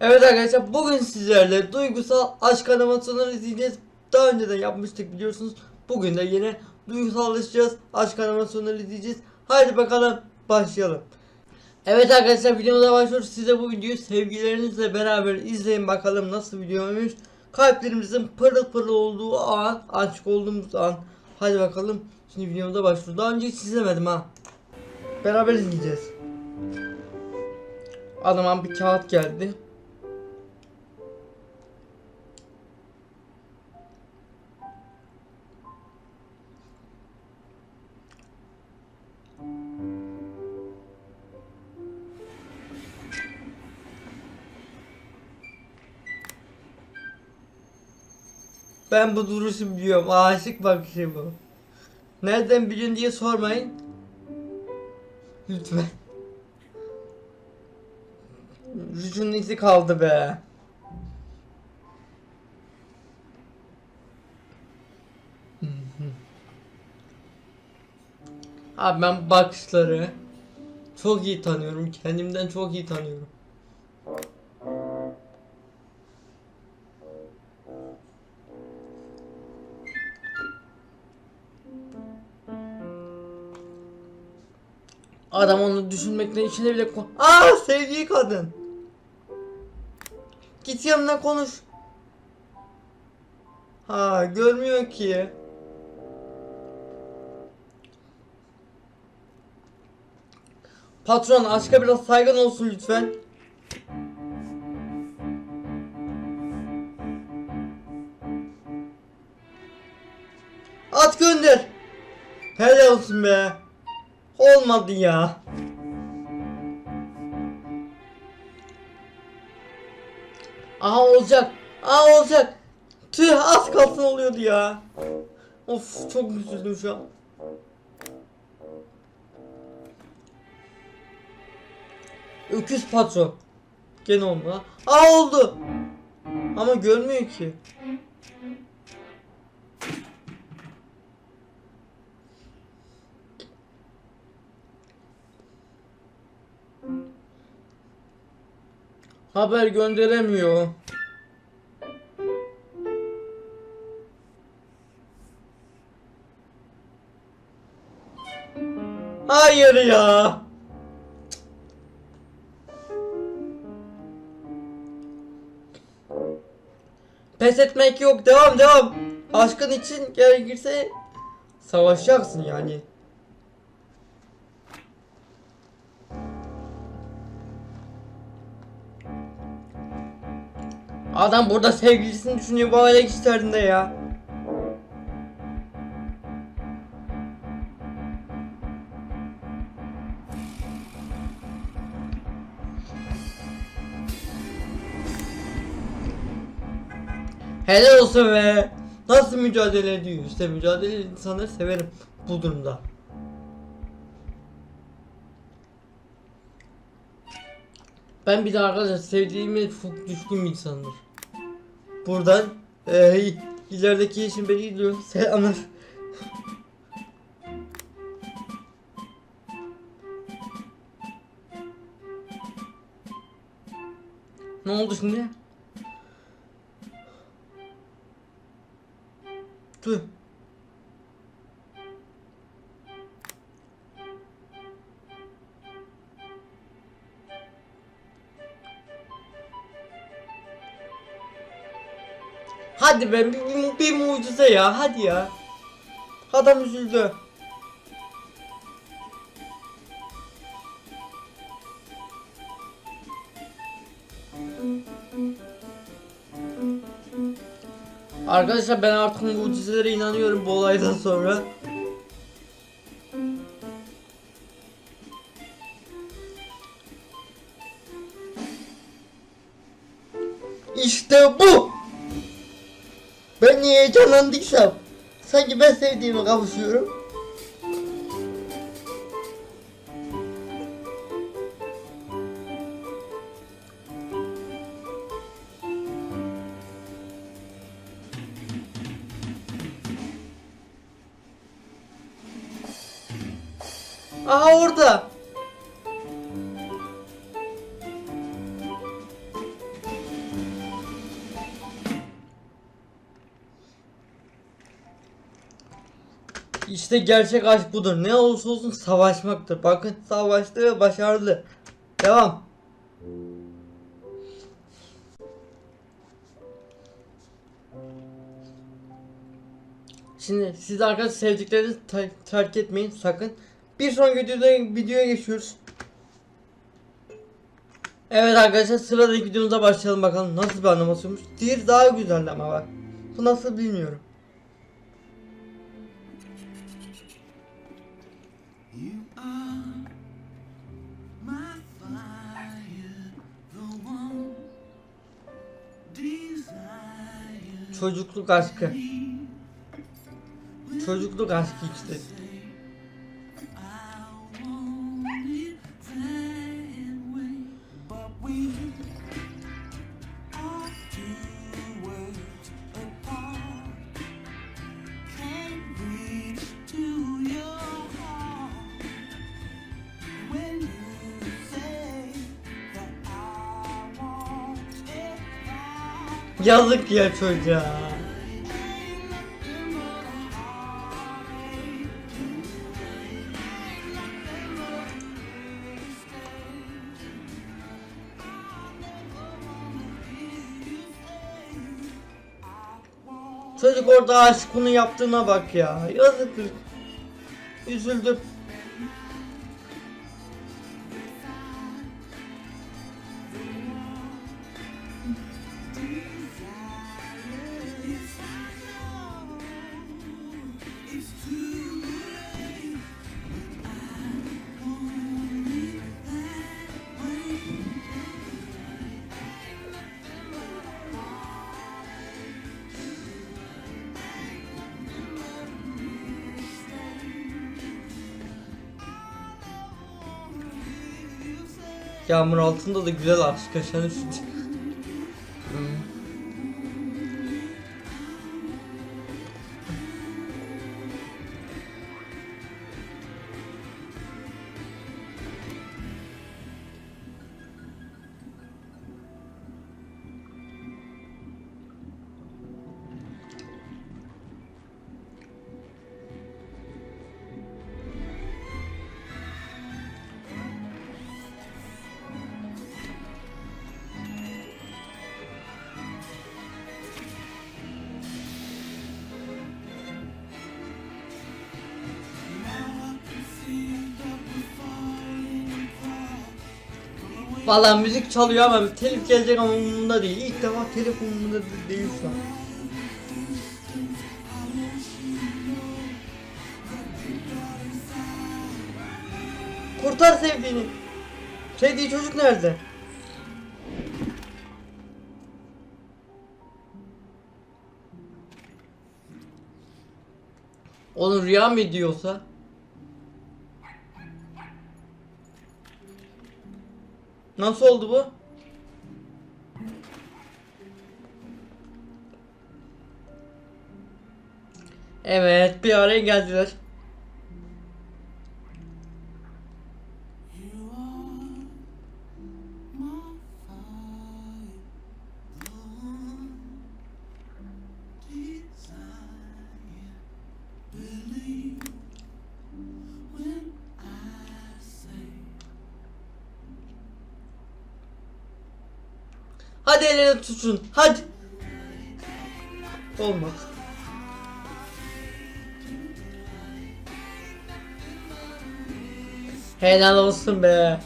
Evet arkadaşlar bugün sizlerle duygusal aşk animasyonları izleyeceğiz. Daha önceden yapmıştık biliyorsunuz. Bugün de yine duygusallaşacağız. Aşk animasyonları izleyeceğiz. Haydi bakalım başlayalım. Evet arkadaşlar videomuza başlıyoruz. Size bu videoyu sevgililerinizle beraber izleyin bakalım nasıl videoymuş. Kalplerimizin pırıl pırıl olduğu an, aşık olduğumuz an. Hadi bakalım. Şimdi videomuza başlıyoruz. Daha önce hiç izlemedim ha. Beraber izleyeceğiz. Adama bir kağıt geldi. Ben bu duruşu biliyorum. Aşık bakışı bu. Nereden biliyorsun diye sormayın. Lütfen. Rücunun izi kaldı be. Abi ben bakışları çok iyi tanıyorum. Kendimden çok iyi tanıyorum. Adam onu düşünmekle içine bile ko- Aa sevdiği kadın. Git yanına konuş. Ha görmüyor ki. Patron aşka biraz saygın olsun lütfen. At gönder. Helal olsun be. Olmadı ya. Aha olacak. Aa olacak. Tüh az kalsın oluyordu ya. Of çok üzüldüm şu an. Öküz patron. Gene olma. Aa oldu. Ama görmüyor ki. Haber gönderemiyor. Hayır ya. Pes etmek yok. Devam devam. Aşkın için gerekirse savaşacaksın yani. Adam burada sevgilisini düşünüyor bu aile işlerinde ya. Helal olsun be. Nasıl mücadele ediyor? İşte mücadele insanları severim bu durumda. Ben bir de arkadaşlar sevdiğime çok düşkün bir insandır. Buradan e, ilerideki işim beni izliyor. Selamlar. ne oldu şimdi? Dur. Hadi be bir, bir, bir mucize ya hadi ya. Adam üzüldü. Arkadaşlar ben artık mucizelere inanıyorum bu olaydan sonra. İşte bu. Ben niye heyecanlandıysam sanki ben sevdiğime kavuşuyorum. Aha orada. İşte gerçek aşk budur. Ne olursa olsun savaşmaktır. Bakın savaştı ve başardı. Devam. Şimdi siz arkadaşlar sevdiklerinizi ter- terk etmeyin sakın. Bir sonraki videoda videoya geçiyoruz. Evet arkadaşlar sıradaki videomuza başlayalım bakalım nasıl bir animasyonmuş. Diğeri daha güzeldi ama bak. Bu nasıl bilmiyorum. Çocukluk aşkı. Çocukluk aşkı işte. Yazık ya çocuğa. Çocuk orada aşk bunu yaptığına bak ya. Yazık. Üzüldüm. Yağmur altında da güzel aşk yaşanır. Valla müzik çalıyor ama telif gelecek ama umurumda değil. İlk defa telif umurumda de- değil şu an. Kurtar sevdiğini. Sevdiği çocuk nerede? Onun rüya mı ediyorsa? Nasıl oldu bu? Evet bir araya geldiler. Hadi el ele tutun. Hadi. Olmaz. Helal olsun be.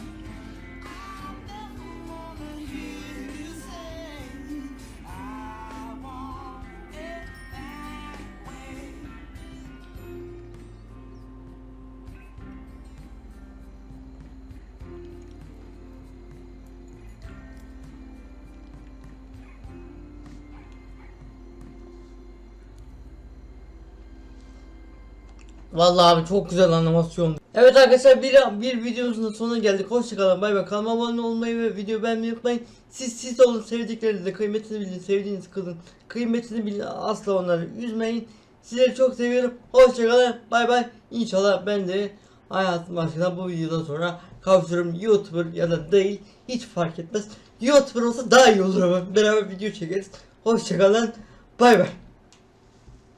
Vallahi abi çok güzel animasyon. Evet arkadaşlar bir, bir videomuzun sonuna geldik. Hoşçakalın. Bay bay. Kanalıma abone olmayı ve video beğenmeyi unutmayın. Siz siz olun sevdiklerinizle kıymetini bilin. Sevdiğiniz kızın kıymetini bilin. Asla onları üzmeyin. Sizleri çok seviyorum. Hoşçakalın. Bay bay. İnşallah ben de hayatım başına bu videodan sonra kavuşurum. YouTuber ya da değil. Hiç fark etmez. YouTuber olsa daha iyi olur ama beraber video çekeriz. Hoşçakalın. Bay bay.